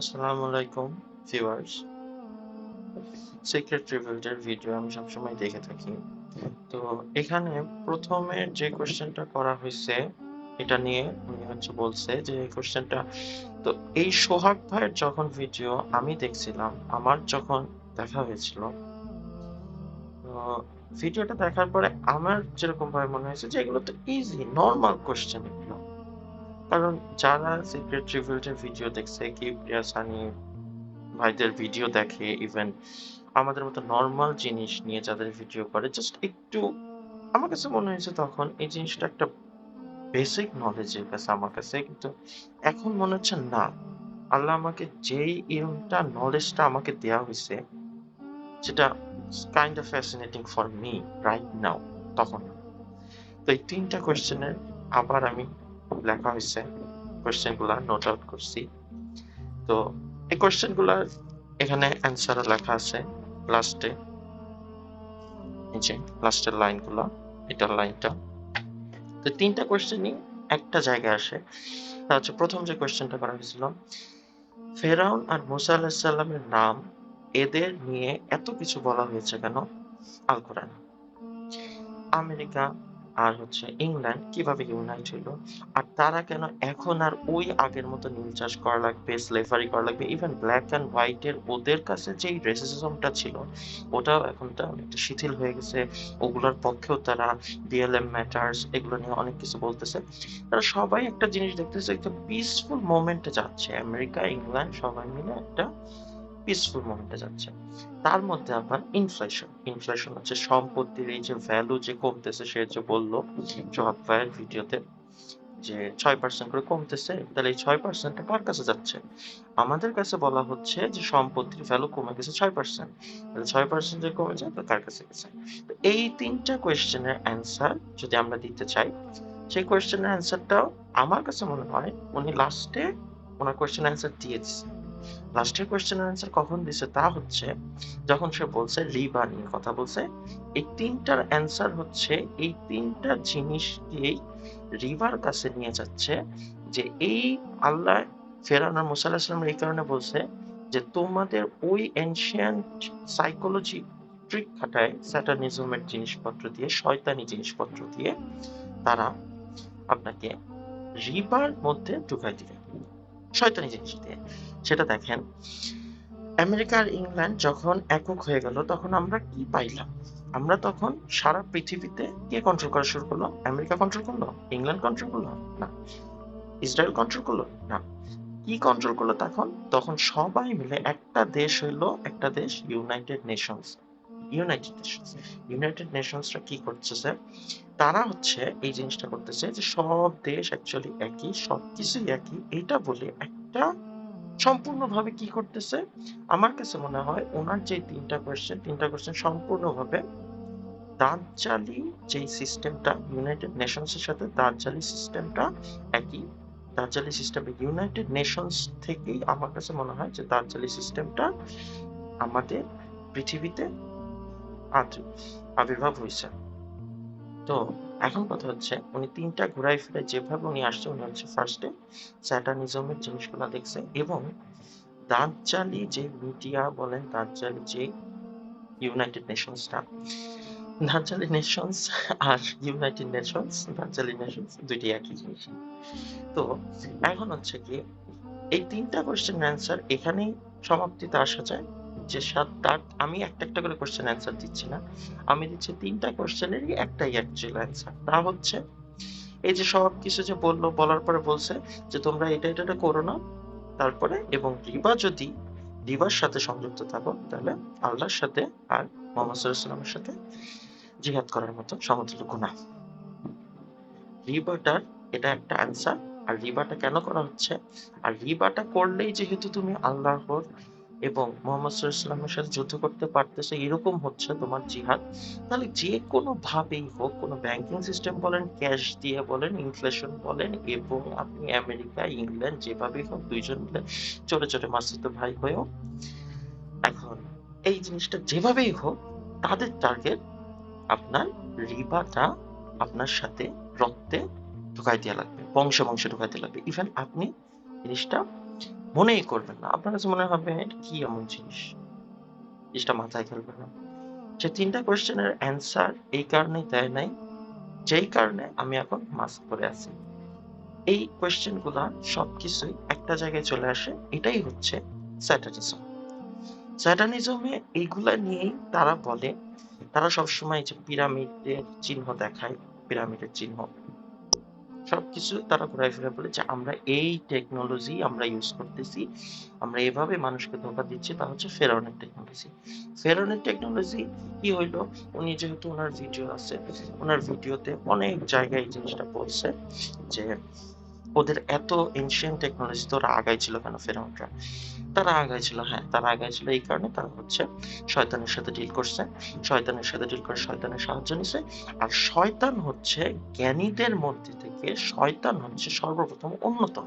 আসসালামু আলাইকুম viewers secret রিভিলটার video আমি সবসময় দেখে থাকি। তো এখানে প্রথমে যে কোশ্চেনটা করা হয়েছে, এটা নিয়ে উনি হচ্ছে বলছে যে, এই কোশ্চেনটা তো এই সোহাগ ভাইয়ের যখন ভিডিও আমি দেখছিলাম, আমার যখন দেখা হয়েছিল, তো ভিডিওটা দেখার পরে আমার যেরকম ভাবে মনে হয়েছে যে, এগুলো তো ইজি নর্মাল কোশ্চেন এগুলো কারণ যারা সিক্রেট রিভিলটার ভিডিও দেখছে কি প্রিয়া সানি ভাইদের ভিডিও দেখে ইভেন আমাদের মতো নর্মাল জিনিস নিয়ে যাদের ভিডিও করে জাস্ট একটু আমার কাছে মনে হয়েছে তখন এই জিনিসটা একটা বেসিক নলেজের কাছে আমার কাছে, কিন্তু এখন মনে হচ্ছে না। আল্লাহ আমাকে যেই ইলমটা নলেজটা আমাকে দেওয়া হয়েছে সেটা kind of fascinating for me right now তখন। তো এই তিনটা কোয়েশ্চেনের আবার আমি লেখা হয়েছে কোয়েশ্চেনগুলো নোট আউট করছি। তো এই কোয়েশ্চেনগুলোর এখানে অ্যান্সারও লেখা আছে লাস্টে যে লাস্টের লাইনগুলো এটার লাইনটা তো তিনটা কোয়েশ্চেনই একটা জায়গায় আসে। তা হচ্ছে প্রথম যে কোয়েশ্চেনটা করা হয়েছিল, ফেরাউন আর মুসা আলাহিসাল্লামের নাম এদের নিয়ে এত কিছু বলা হয়েছে কেন? আল কোরআন আমেরিকা আর হচ্ছে ইংল্যান্ড কীভাবে ইউনাইট হইল? আর তারা কেন এখন আর ওই আগের মতো নীল চাষ করা লাগবে স্লেভারি করা লাগবে? ইভেন ব্ল্যাক অ্যান্ড হোয়াইটের ওদের কাছে যেই রেসিজমটা ছিল, ওটাও এখন তো অনেকটা শিথিল হয়ে গেছে। ওগুলোর পক্ষেও তারা বিএলএম ম্যাটার্স এগুলো নিয়ে অনেক কিছু বলতেছে। তারা সবাই একটা জিনিস দেখতেছে, একটা পিসফুল মোমেন্টে যাচ্ছে। আমেরিকা, ইংল্যান্ড সবাই মিলে একটা পিসফুল মোমেন্টে যাচ্ছে। তার মধ্যে আবার ইনফ্লেশন ইনফ্লেশন হচ্ছে সম্পত্তির এই যে ভ্যালু যে কমতেছে, সে যে বলল ভাইয়ের ভিডিওতে যে ছয় পার্সেন্ট করে কমতেছে, তাহলে এই ছয় পার্সেন্টটা কার কাছে যাচ্ছে? আমাদের কাছে বলা হচ্ছে যে সম্পত্তির ভ্যালু কমে গেছে ছয় পার্সেন্ট তাহলে ছয় পার্সেন্ট যে কমে যায় কার কাছে গেছে? তো এই তিনটা কোয়েশ্চেনের অ্যান্সার যদি আমরা দিতে চাই, সেই কোয়েশ্চেনের অ্যান্সারটাও আমার কাছে মনে হয় উনি লাস্টে ওনার কোয়েশ্চেন অ্যান্সার দিয়ে দিচ্ছে লাস্টের কোয়েশ্চেনের অ্যান্সার কখন দিছে? তা হচ্ছে, যখন সে বলছে রিবা নিয়ে কথা বলছে, এই তিনটার অ্যান্সার হচ্ছে, এই তিনটা জিনিস দিয়েই রিভার কাছে নিয়ে যাচ্ছে যে এই আল্লাহ ফেরান আর মুসা এই কারণে বলছে যে তোমাদের ওই এনশিয়ান্ট সাইকোলজি ট্রিক খাটায় স্যাটানিজমের জিনিসপত্র দিয়ে, শয়তানি জিনিসপত্র দিয়ে তারা আপনাকে রিবার মধ্যে ঢুকাই দিবে। শয়তানি জিনিস দিয়ে। সেটা দেখেন। আমেরিকা আর ইংল্যান্ড যখন একক হয়ে গেল, তখন আমরা কি পাইলাম? আমরা তখন সারা পৃথিবীতে কে কন্ট্রোল করা শুরু করল? আমেরিকা কন্ট্রোল করল? ইংল্যান্ড কন্ট্রোল করল? না। ইসরায়েল কন্ট্রোল করল? না। কি কন্ট্রোল করল তখন? তখন সবাই মিলে একটা দেশ হইল, একটা দেশ United Nations United Nations United নেশনসরা কি করতেছে? তারা হচ্ছে এই জিনিসটা করতেছে যে সব দেশ অ্যাকচুয়ালি একই, সবকিছুই একই। এটা বলে একটা সম্পূর্ণভাবে কি করতেছে? আমার কাছে মনে হয় ওনার যে তিনটা কোয়েশ্চেন তিনটা কোয়েশ্চেন সম্পূর্ণভাবে দাঁতজালি যে সিস্টেমটা ইউনাইটেড নেশনস এর সাথে দাঁতজালি সিস্টেমটা একই। দাঁতজালি সিস্টেমটা ইউনাইটেড নেশনস থেকেই আমার কাছে মনে হয় যে দাঁতজালি সিস্টেমটা আমাদের পৃথিবীতে আবির্ভাব হয়েছে। তো এখন কথা হচ্ছে, উনি তিনটা ঘুরাই ফিরে যেভাবে উনি আসছে, উনি হচ্ছে ফার্স্টে স্যাটানিজমের জিনিসগুলো দেখছে এবং দাঁতজালি যে মিডিয়া বলেন দাঁতজালি যে ইউনাইটেড নেশনসটা দাঁতজালি নেশনস আর ইউনাইটেড নেশনস দাঁতজালি নেশনস দুইটি একই জিনিস। তো এখন হচ্ছে কি, এই তিনটা কোয়েশ্চেন অ্যান্সার এখানেই সমাপ্তিতে আসা যায়। যে সাত তার আমি একটা একটা করে কোয়েশ্চেন অ্যান্সার দিচ্ছি না। আমি দিচ্ছি তিনটা কোয়েশ্চেনেরই একটাই অ্যাকচুয়াল অ্যান্সার তা হচ্ছে, এই যে সব কিছু যে বলল, বলার পরে বলছে যে তোমরা এটা এটা করো না। তারপরে এবং রিবা যদি রিবার সাথে সংযুক্ত থাকো, তাহলে আল্লাহর সাথে আর মোহাম্মদ সাল্লামের সাথে জিহাদ করার মতো সমতুল্য গুণা রিবাটার এটা একটা অ্যান্সার আর রিবাটা কেন করা হচ্ছে? আর রিবাটা করলেই যেহেতু তুমি আল্লাহর এবং মোহাম্মদ সাল্লামের সাথে যুদ্ধ করতে পারতেছে, এরকম হচ্ছে তোমার জিহাদ। তাহলে যে কোনো ভাবেই হোক, কোনো ব্যাংকিং সিস্টেম বলেন ক্যাশ দিয়ে বলেন ইনফ্লেশন বলেন, এবং আপনি আমেরিকা, ইংল্যান্ড যেভাবেই হোক, দুইজন মিলে চলে চলে মাসিত ভাই হয়েও, এখন এই জিনিসটা যেভাবেই হোক, তাদের টার্গেট আপনার রিবাটা আপনার সাথে রক্তে ঢুকাই দেওয়া লাগবে, বংশে বংশে ঢুকাই দেওয়া লাগবে। ইভেন আপনি জিনিসটা মনেই করবেন না। আপনার কাছে মনে হবে কি এমন জিনিস? জিনিসটা মাথায় খেলবে না। সে তিনটা কোয়েশ্চেনের অ্যান্সার এই কারণেই দেয় নাই, যেই কারণে আমি এখন মাস্ক পরে আছি। এই কোয়েশ্চেনগুলা সবকিছুই একটা জায়গায় চলে আসে, এটাই হচ্ছে স্যাটানিজম। স্যাটানিজমে এইগুলা নিয়েই তারা বলে, তারা সবসময় যে পিরামিডের চিহ্ন দেখায়, পিরামিডের চিহ্ন। সবকিছু তারা ঘুরাই ফিরে বলে যে আমরা এই টেকনোলজি আমরা ইউজ করতেছি, আমরা এভাবে মানুষকে ধোকা দিচ্ছি, তা হচ্ছে ফেরনের টেকনোলজি ফেরনের টেকনোলজি কি হইল? উনি যেহেতু ওনার ভিডিও আছে, ওনার ভিডিওতে অনেক জায়গায় এই জিনিসটা বলছে যে, ওদের এত এনশিয়ান টেকনোলজি তো ওরা আগাই ছিল কেন ফেরাউনরা? তারা আগাই ছিল হ্যাঁ তারা আগাই ছিল এই কারণে তারা হচ্ছে শয়তানের সাথে ডিল করছে, শয়তানের সাথে ডিল করে, শয়তানের সাহায্য নিছে, আর শয়তান হচ্ছে জ্ঞানীদের মধ্যে থেকে শয়তান হচ্ছে সর্বপ্রথম অন্যতম।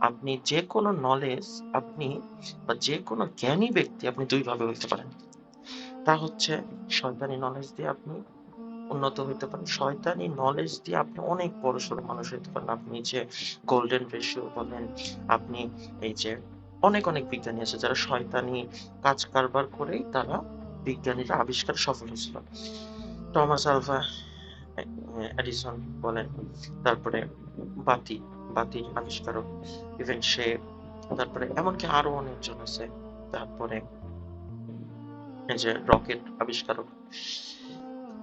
আপনি যে কোনো নলেজ আপনি বা যে কোনো জ্ঞানী ব্যক্তি আপনি দুইভাবে হইতে পারেন। তা হচ্ছে শয়তানি নলেজ দিয়ে আপনি উন্নত হইতে পারেন। শয়তানি নলেজ দিয়ে আপনি অনেক বড় সড়ো মানুষ হইতে পারেন। আপনি যে গোল্ডেন রেশিও বলেন, আপনি এই যে অনেক অনেক বিজ্ঞানী আছে যারা শয়তানি কাজ কারবার করেই তারা বিজ্ঞানীরা আবিষ্কার সফল হয়েছিল। টমাস আলভা এডিসন বলেন তারপরে বাতি বাতির আবিষ্কারক, ইভেন সে, তারপরে এমনকি আরও অনেকজন আছে। তারপরে যে রকেট আবিষ্কারক।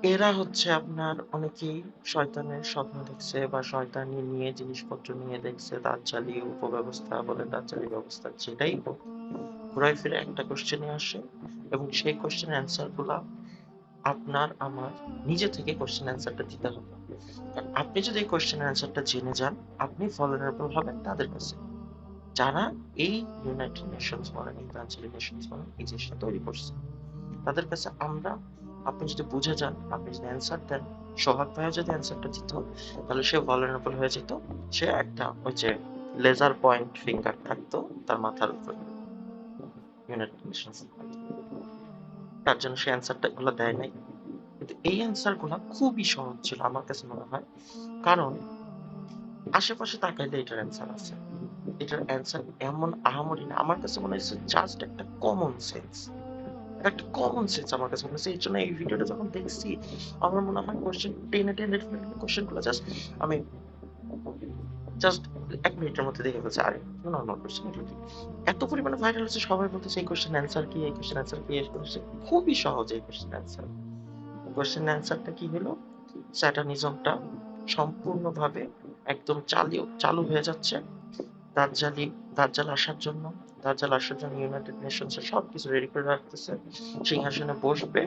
এরা হচ্ছে আপনার অনেকেই শয়তানের স্বপ্ন দেখছে বা শয়তানি নিয়ে জিনিসপত্র নিয়ে দেখছে দাজ্জালি উপব্যবস্থা বলে দাজ্জালি ব্যবস্থা, যেটাই হোক ঘুরাই ফিরে একটা কোশ্চেনে আসে এবং সেই কোশ্চেন অ্যান্সারগুলা আপনার, আমার নিজে থেকে কোশ্চেন অ্যান্সারটা দিতে হবে। আপনি যদি কোশ্চেন অ্যান্সারটা জেনে যান, আপনি ভলারেবল হবেন তাদের কাছে। যারা এই ইউনাইটেড নেশনস বলেন দাজ্জালি নেশনস বলেন, এই জিনিসটা তৈরি করছে। তাদের কাছে আমরা, আপনি যদি বুঝে যান, আপনি যদি অ্যান্সার দেন, সোহাগ ভাইও যদি অ্যান্সারটা দিত, তাহলে সে ভলারেবল হয়ে যেত। সে একটা ওই যে লেজার পয়েন্ট ফিঙ্গার থাকতো তার মাথার উপরে। ইউনাইটেড নেশনস তার জন্য সে অ্যান্সারটা এগুলো দেয় নাই। কিন্তু এই অ্যান্সারগুলো খুবই সহজ ছিল আমার কাছে মনে হয়। কারণ আশেপাশে তাকাইলে এটার অ্যান্সার আছে। এটার অ্যান্সার এমন আহামরি না। আমার কাছে মনে হয়েছে জাস্ট একটা কমন সেন্স একটা কমন সেন্স আমার কাছে মনে হচ্ছে এই জন্য এই ভিডিওটা যখন দেখছি, আমার মনে হয় কোশ্চেন টেনে টেনে কোশ্চেনগুলো জাস্ট আমি জাস্ট এক মিনিটের মধ্যে দেখে ফেলছে, আরে নর্মাল কোশ্চেন এত পরিমাণে ভাইরাল হচ্ছে, সবাই বলতেছে, এই অ্যান্সার কি? এই কোশ্চেন অ্যান্সার কি? এই খুবই সহজ এই কোশ্চেন অ্যান্সার অ্যান্সারটা কি হলো? স্যাটানিজমটা সম্পূর্ণভাবে একদম চালিও চালু হয়ে যাচ্ছে। দাজ্জালি দাজ্জাল আসার জন্য। দাজ্জাল আসার জন্য ইউনাইটেড নেশনস সবকিছু রেডি করে রাখতেছে। সিংহাসনে বসবে,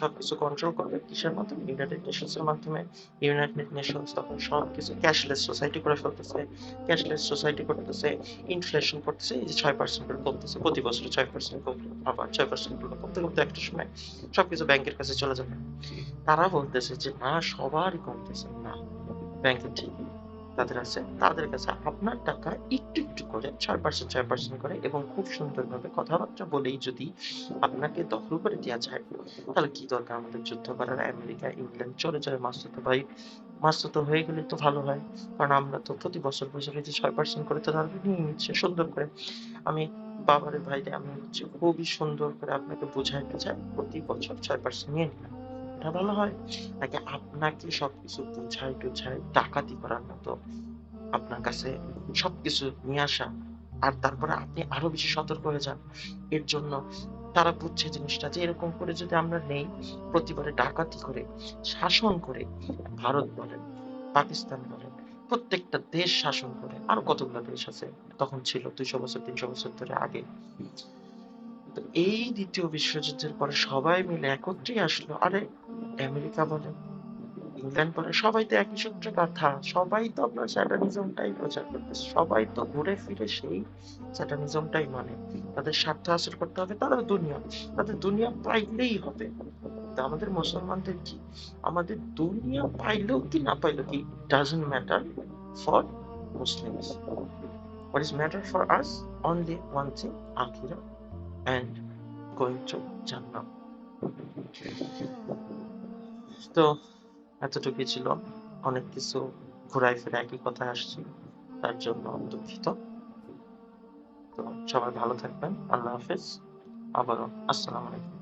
সবকিছু কন্ট্রোল করবে কিসের মাধ্যমে? ইউনাইটেড নেশনস এর মাধ্যমে। ইউনাইটেড নেশনস তখন সবকিছু ক্যাশলেস সোসাইটি করে ফেলতেছে ক্যাশলেস সোসাইটি করতেছে ইনফ্লেশন করতেছে, এই যে ছয় পার্সেন্ট করে কমতেছে, প্রতি বছর ছয় পার্সেন্ট কমলো আবার ছয় পার্সেন্ট করে কমতে কমতে একটা সময় সবকিছু ব্যাংকের কাছে চলে যাবে। তারা বলতেছে যে না, সবারই কমতেছে। না ব্যাংকের ঠিক তাদের আছে। তাদের কাছে আপনার টাকা একটু একটু করে ছয় পার্সেন্ট ছয় পার্সেন্ট করে এবং খুব সুন্দরভাবে কথাবার্তা বলেই যদি আপনাকে দখল করে দেওয়া যায়, তাহলে কি দরকার আমাদের যুদ্ধ করার? আমেরিকা, ইংল্যান্ড চলে যাবে মাস্তুত ভাই। মাস্তুত হয়ে গেলে তো ভালো হয়, কারণ আমরা তো প্রতি বছর বছর যে ছয় পার্সেন্ট করে তো তারা নিয়ে নিচ্ছে সুন্দর করে। আমি বাবারে ভাইরে, আমি হচ্ছে খুবই সুন্দর করে আপনাকে বুঝাইতে চাই, প্রতি বছর ছয় পার্সেন্ট নিয়ে নিলাম। এটা ভালো হয় নাকি আপনাকে সবকিছু বুঝাই টুঝাই ডাকাতি করার মতো আপনার কাছে সবকিছু নিয়ে আসা। আর তারপরে আপনি আরও বেশি সতর্ক হয়ে যান। এর জন্য তারা বুঝছে জিনিসটা যে এরকম করে যদি আমরা নেই, প্রতিবারে ডাকাতি করে, শাসন করে, ভারত বলেন, পাকিস্তান বলেন, প্রত্যেকটা দেশ শাসন করে, আরও কতগুলো দেশ আছে, তখন ছিল দুইশো বছর, তিনশো বছর ধরে আগে। তো এই দ্বিতীয় বিশ্বযুদ্ধের পরে সবাই মিলে একত্রে আসলো। আরে, আমেরিকা বলেন ইংল্যান্ড বলেন সবাই তো একই সূত্রে কথা। সবাই তো আপনার স্যাটানিজমটাই প্রচার করতেছে। সবাই তো ঘুরে ফিরে সেই স্যাটানিজমটাই মানে। তাদের স্বার্থ হাসিল করতে হবে তাদের দুনিয়া। তাদের দুনিয়া পাইলেই হবে। তো আমাদের মুসলমানদের কি? আমাদের দুনিয়া পাইলেও কি না পাইলেও কি? Doesn't matter for Muslims what is matter for us? Only one thing akhirah and going to Jannah. তো এতটুকুই ছিল। অনেক কিছু ঘুরাই ফিরে একই কথা আসছি। তার জন্য দুঃখিত। তো সবাই ভালো থাকবেন। আল্লাহ হাফিজ। আবারও আসসালামু আলাইকুম।